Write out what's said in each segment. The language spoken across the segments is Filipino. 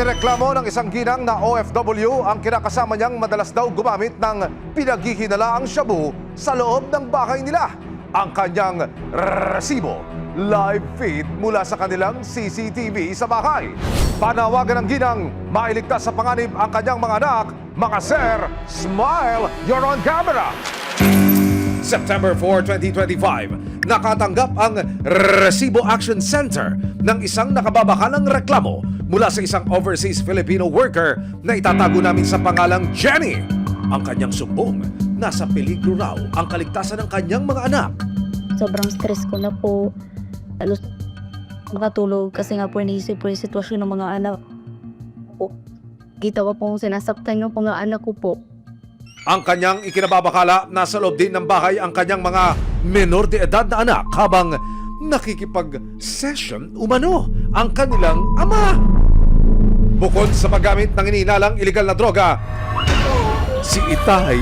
Inireklamo ng isang ginang na OFW ang kinakasama niyang madalas daw gumamit ng pinaghihinalaang shabu sa loob ng bahay nila. Ang kanyang resibo, live feed mula sa kanilang CCTV sa bahay. Panawagan ng ginang, mailigtas sa panganib ang kanyang mga anak. Mga sir, smile, you're on camera! September 4, 2025, nakatanggap ang Resibo Action Center ng isang nakababakalang reklamo mula sa isang overseas Filipino worker na itatago namin sa pangalang Jenny. Ang kanyang sumbong, nasa peligro raw ang kaligtasan ng kanyang mga anak. sobrang stress ko na po. Halos makatulog kasi nga po iniisip po yung sitwasyon ng mga anak ko. Kita ko pong sinasaktan yung mga anak ko po. Ang kanyang ikinababakala, nasa loob din ng bahay ang kanyang mga menor de edad na anak habang nakikipag-session umano ang kanilang ama. Bukod sa paggamit ng ininalang iligal na droga, si Itay,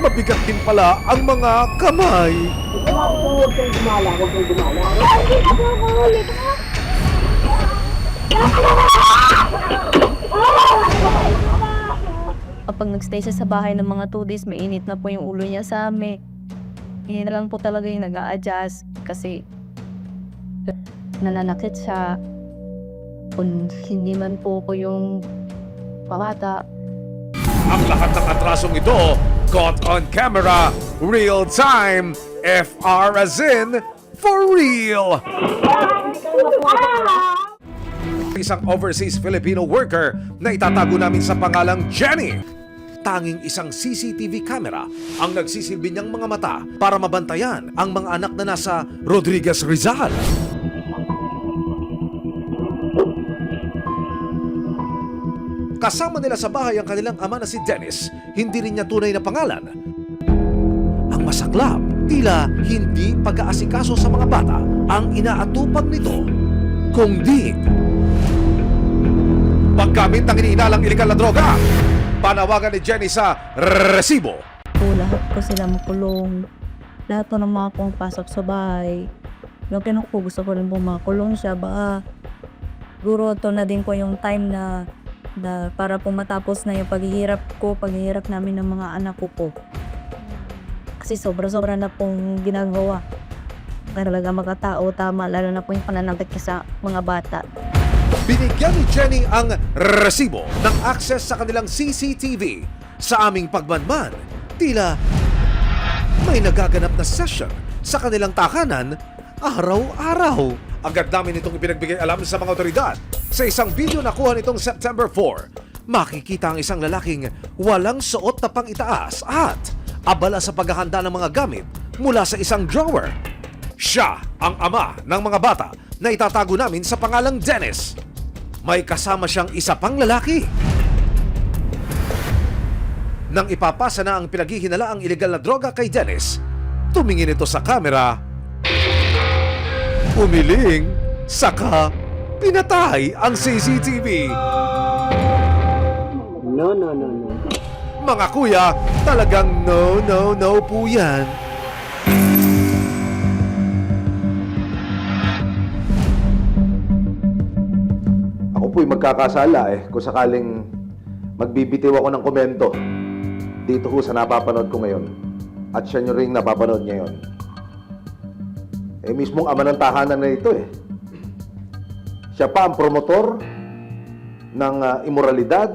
mabigat din pala ang mga kamay. Kapag nagstay siya sa bahay ng mga 2 days, mainit na po yung ulo niya sa amin. Hindi na lang po talaga yung nag adjust kasi nananakit siya. Kung hindi man po ko yung pamata, Ang lahat ng atrasong ito, caught on camera, real time, FR as in, for real. Isang overseas Filipino worker na itatago namin sa pangalang Jenny. Tanging isang CCTV camera ang nagsisilbi niyang mga mata para mabantayan ang mga anak na nasa Rodriguez Rizal. Kasama nila sa bahay ang kanilang ama na si Dennis, hindi rin niya tunay na pangalan. Ang masaklap, tila hindi pag-aasikaso sa mga bata ang inaatupag nito, kundi paggamit ng iniinalang ilegal na droga. Panawagan ni Jenny sa resibo. po lahat ko sila makulong. Lahat ng mga pumapasok sa bahay. Yung kinuha ko, ko rin po makulong siya. Baka siguro to na din po yung time na, na para po matapos na yung paghihirap ko, paghihirap namin ng mga anak ko po. Kasi sobra-sobra na pong ginagawa. Talaga magkatao, tama, lalo na po yung pananakit niya sa mga bata. Binigyan ni Jenny ang resibo ng access sa kanilang CCTV. Sa aming pagmanman, tila may nagaganap na session sa kanilang tahanan araw-araw. Agad namin itong ipinagbigay alam sa mga otoridad. Sa isang video na kuha nitong September 4, makikita ang isang lalaking walang suot na pang itaas at abala sa paghahanda ng mga gamit mula sa isang drawer. Siya ang ama ng mga bata na itatago namin sa pangalang Dennis. May kasama siyang isa pang lalaki. Nang ipapasa na ang pinaghihinala ang ilegal na droga kay Dennis, tumingin ito sa kamera, umiling, saka pinatay ang CCTV. No, no, no, no. Mga kuya, talagang no, no, no po yan. Ako po'y magkakasala eh kung sakaling magbibitiw ako ng komento dito ho sa napapanood ko ngayon at siya nyo rin napapanood ngayon. Eh mismong ama ng tahanan na ito eh. Siya pa ang promotor ng ah, imoralidad,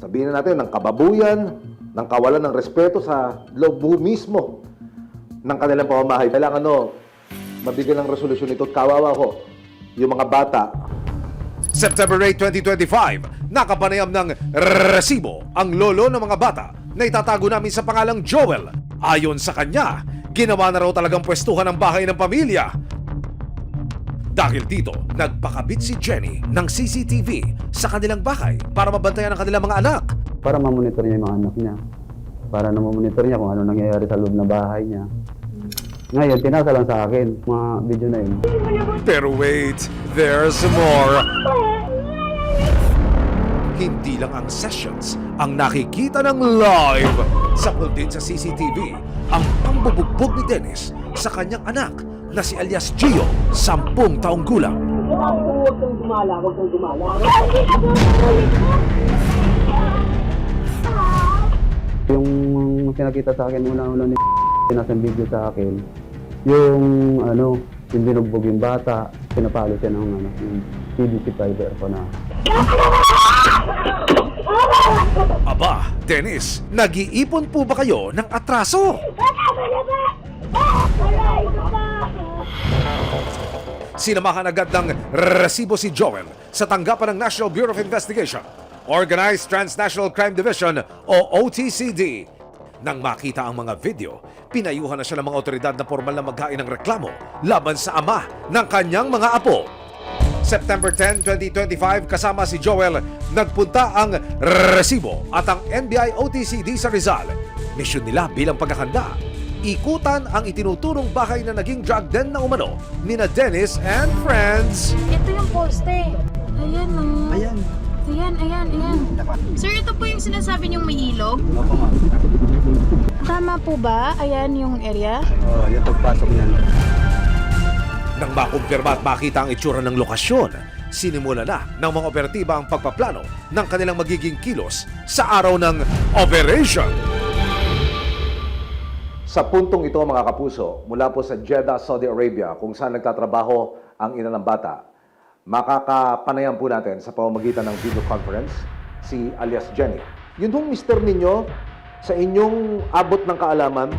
sabihin na natin ng kababuyan, ng kawalan ng respeto sa loob mismo ng kanilang pamamahay. Kailangan no, mabigyan ng resolusyon ito at kawawa ko yung mga bata September 8, 2025, nakapanayam ng resibo ang lolo ng mga bata na itatago namin sa pangalang Joel. Ayon sa kanya, ginawa na raw talagang pwestuhan ng bahay ng pamilya. Dahil dito, nagpakabit si Jenny ng CCTV sa kanilang bahay para mabantayan ang kanilang mga anak. Para mamonitor niya yung mga anak niya. Para na mamonitor niya kung ano nangyayari sa loob ng bahay niya. Ngayon, tinasa lang sa akin, mga video na yun. Pero wait, there's more. Hindi lang ang sessions ang nakikita ng live. Sapul din sa CCTV ang pambubugbog ni Dennis sa kanyang anak na si alias Gio, sampung taong gulang. gumala, huwag kang gumala. Yung pinakita sa akin una-una ni nasa video sa akin, yung ano, yung binugbog yung bata, pinapalo siya ng ano, yung PVC fiber ko na Aba, Dennis, nag-iipon po ba kayo ng atraso? Sinamahan agad ng resibo si Joel sa tanggapan ng National Bureau of Investigation, Organized Transnational Crime Division o OTCD. Nang makita ang mga video, pinayuhan na siya ng mga otoridad na formal na maghain ng reklamo laban sa ama ng kanyang mga apo. September 10, 2025, kasama si Joel, nagpunta ang resibo at ang NBI OTCD sa Rizal. Misyon nila bilang pagkakanda. Ikutan ang itinuturong bahay na naging drug den na umano ni na Dennis and friends. Ito yung poste. Ayan, no. Ayan. Ayan, ayan, ayan. Sir, ito po yung sinasabi niyong may ilog? Tama po ba? Ayan yung area? Oh, yung pagpasok niya. Nang makumpirma at makita ang itsura ng lokasyon, sinimula na ng mga operatiba ang pagpaplano ng kanilang magiging kilos sa araw ng operation. Sa puntong ito mga kapuso, mula po sa Jeddah, Saudi Arabia, kung saan nagtatrabaho ang ina ng bata, makakapanayan po natin sa pamamagitan ng video conference si alias Jenny. Yun hong mister ninyo, sa inyong abot ng kaalaman,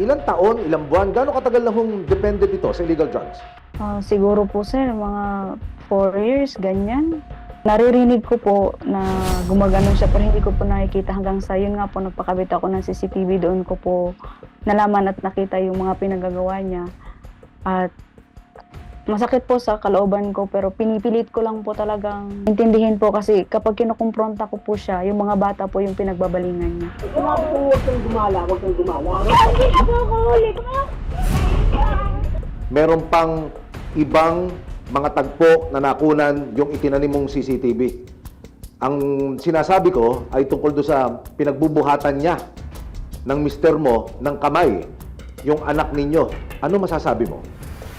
ilang taon, ilang buwan, gaano katagal na hong dependent ito sa illegal drugs? Ah, siguro po sir, mga 4 years, ganyan. Naririnig ko po na gumaganon siya pero hindi ko po nakikita hanggang sa yun nga po nagpakabit ako ng CCTV doon ko po nalaman at nakita yung mga pinagagawa niya. At masakit po sa kalooban ko pero pinipilit ko lang po talagang intindihin po kasi kapag kinukumpronta ko po siya, yung mga bata po yung pinagbabalingan niya. Sinabi ko huwag kang gumala, huwag kang gumala. Meron pang ibang mga tagpo na nakunan yung itinanim mong CCTV. Ang sinasabi ko ay tungkol do sa pinagbubuhatan niya ng mister mo ng kamay, yung anak ninyo. Ano masasabi mo?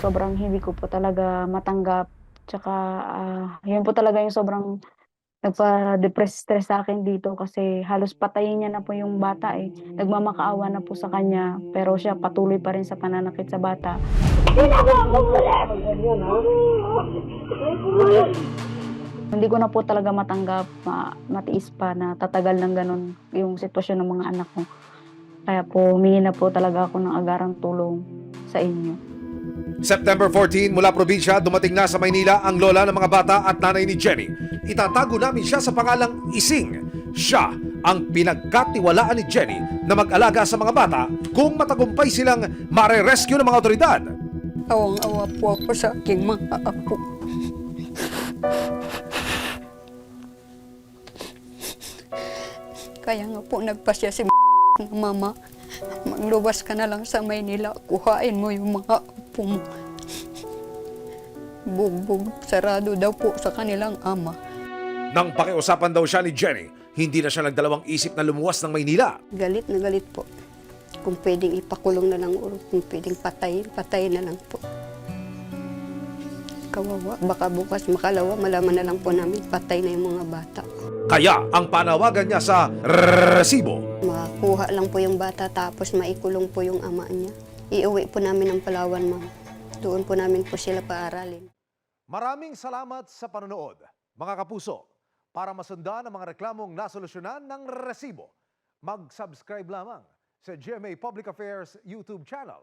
Sobrang hindi ko po talaga matanggap. Tsaka ah, yun po talaga yung sobrang nagpa-depress stress sa akin dito kasi halos patayin niya na po yung bata eh. Nagmamakaawa na po sa kanya pero siya patuloy pa rin sa pananakit sa bata. Hindi ko na po talaga matanggap, ma- matiis pa na tatagal ng ganun yung sitwasyon ng mga anak ko. Kaya po humingi na po talaga ako ng agarang tulong sa inyo. September 14, mula probinsya, dumating na sa Maynila ang lola ng mga bata at nanay ni Jenny. Itatago namin siya sa pangalang Ising. Siya ang pinagkatiwalaan ni Jenny na mag-alaga sa mga bata kung matagumpay silang mare-rescue ng mga otoridad. Awang-awa po ako sa aking mga apo. Kaya nga po nagpasya si mama, magluwas ka na lang sa Maynila, kuhain mo yung mga mo. Bugbog, sarado daw po sa kanilang ama. Nang pakiusapan daw siya ni Jenny, hindi na siya nagdalawang isip na lumuwas ng Maynila. Galit na galit po. Kung pwedeng ipakulong na lang o kung pwedeng patayin, patayin na lang po. Kawawa, baka bukas makalawa, malaman na lang po namin, patay na yung mga bata. Kaya ang panawagan niya sa resibo. Makuha lang po yung bata tapos maikulong po yung ama niya. Iuwi po namin ng Palawan, ma'am. Doon po namin po sila paaralin. Maraming salamat sa panonood, mga kapuso. Para masundan ang mga reklamong nasolusyonan ng resibo, mag-subscribe lamang sa GMA Public Affairs YouTube channel